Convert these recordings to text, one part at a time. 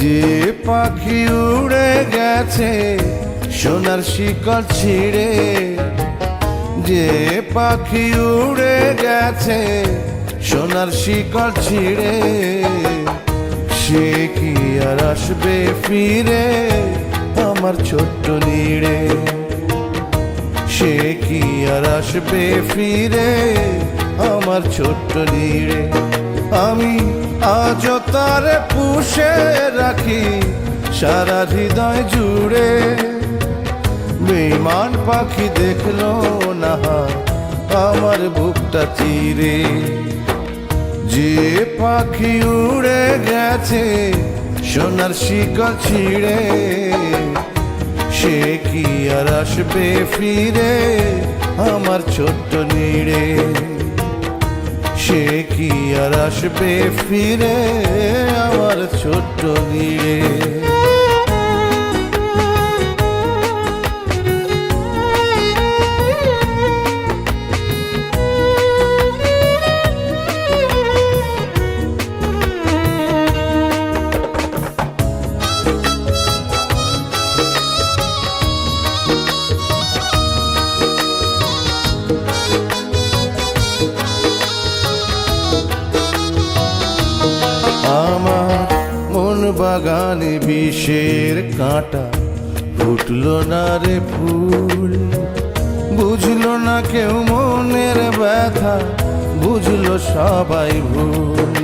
যে পাখি উড়ে গেছে, সোনার শিকড় ছিঁড়ে। যে পাখি উড়ে গেছে, সোনার শিকড় ছিঁড়ে। সে কি আর আসবে ফিরে আমার ছোট্ট নিড়ে? সে কি আর আসবে ফিরে আমার ছোট্ট নিড়ে? আমি আজ তার পুষে রাখি, সারা হৃদয় জুড়ে। বেমান পাখি দেখল না আমার বুকটা চিরে। যে পাখি উড়ে গেছে, সোনার শিকড় ছিঁড়ে। সে কি আর আসবে ফিরে, আমার ছোট্ট নিড়ে? সে কি আর আসবে ফিরে আমার ছোট্ট নিড়ে বাগানে বিষের কাঁটা। ফুটলো না রে ফুল, বুঝলো না কেউ মনের ব্যথা, বুঝলো সবাই ভুল।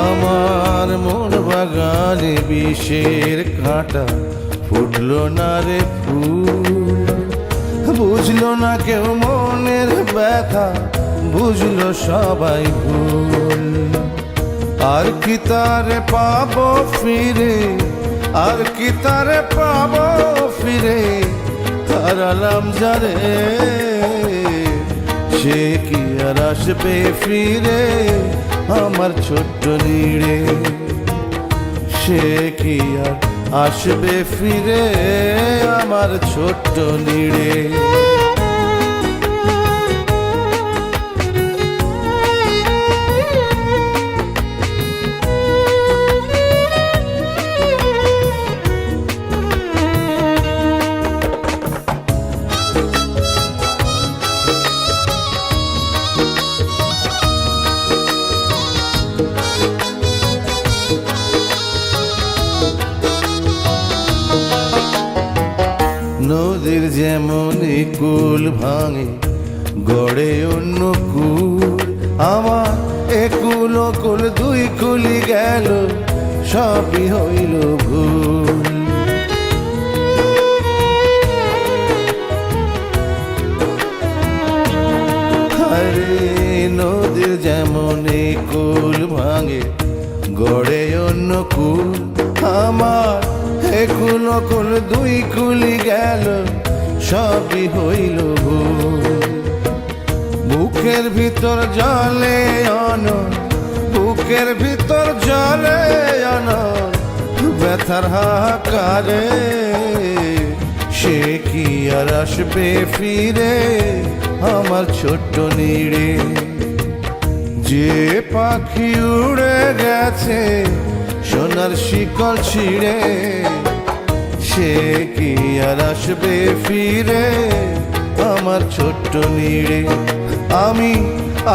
আমার মন বাগানে বিষের কাঁটা, ফুটলো না রে ফুল, বুঝলো না কেউ মনের ব্যথা বুঝলো সবাই ভুল। আর কি তারে পাবো ফিরে? আর কি তারে পাবো ফিরে? হারালাম যারে। সে কি আর আসবে ফিরে? আমার ছোট্ট নিড়ে। সে কি আর আসবে ফিরে? আমার ছোট্ট নিড়ে। নদীর যেমন কুল ভাঙে, গড়ে অন্য কুল। আমার একুল কুল দুই কুলি গেল, সবই হইল ভুল। নদীর যেমন কুল ভাঙে, গড়ে অন্য কুল। আমার একুল কুল দুই কুলি গেল, সবই হইল বুকের ভিতর জলে অন বুকের ভিতর জলে অন ব্যথার হাকারে সে কি আর আসবে ফিরে আমার ছোট্ট নিড়ে? যে পাখি উড়ে গেছে সোনার শিকল ছিঁড়ে, সে কি আর আসবে ফিরে? আমার ছোট্ট নিড়ে, আমি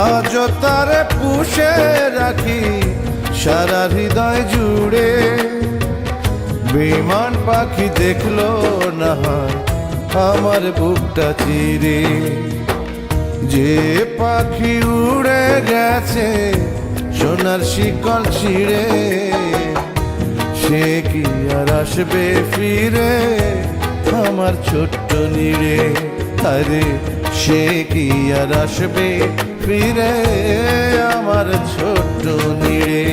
আজ তারে পুষে রাখি সারা হৃদয় জুড়ে। বিমান পাখি দেখল না আমার বুকটা চিরে। যে পাখি উড়ে গেছে, সোনার শিকল ছিঁড়ে সে কি আর আসবে ফিরে? আমার ছোট্ট নিড়ে আরে সে কি আর আসবে ফিরে? আমার ছোট্ট নিড়ে